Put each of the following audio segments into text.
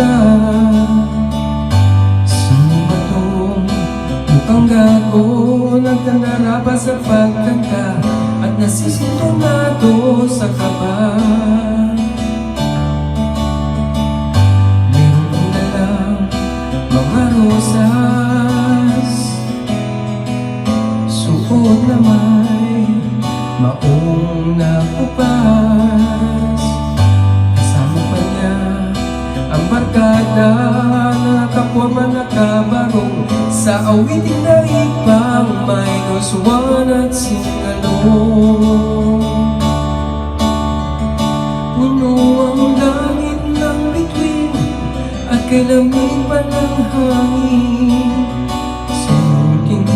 kita. Sumatong Mukhang gago Nagkanarapa sa pagkanta At nasisitomado sa kaba? Meron kong dalang mga rosas. Suot na may maong nakupas. kada nakapwa man nakabarong sa awitin na ibang minus one at singalong. Puno ang langit ng bituin at kalamin pa ng hangin Sa aking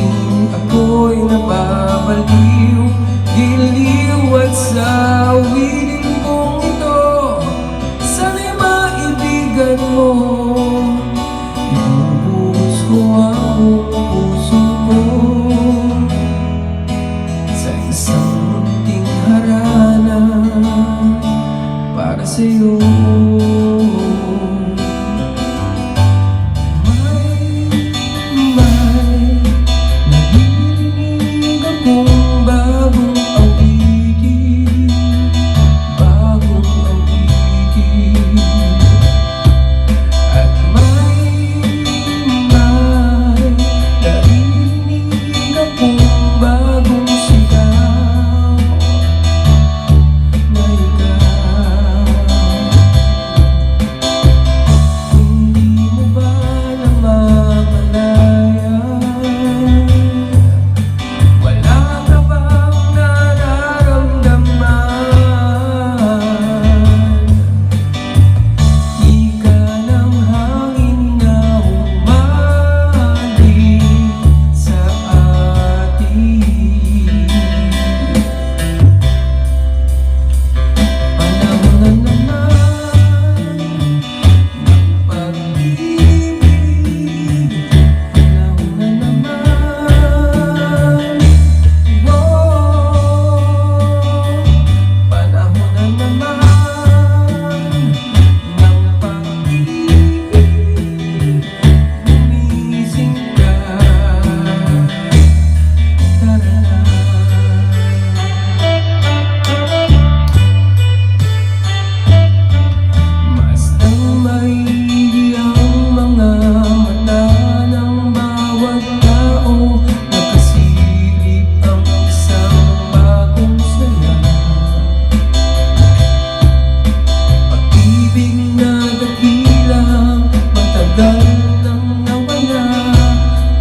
ako'y nababaliw Senhor.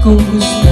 故事。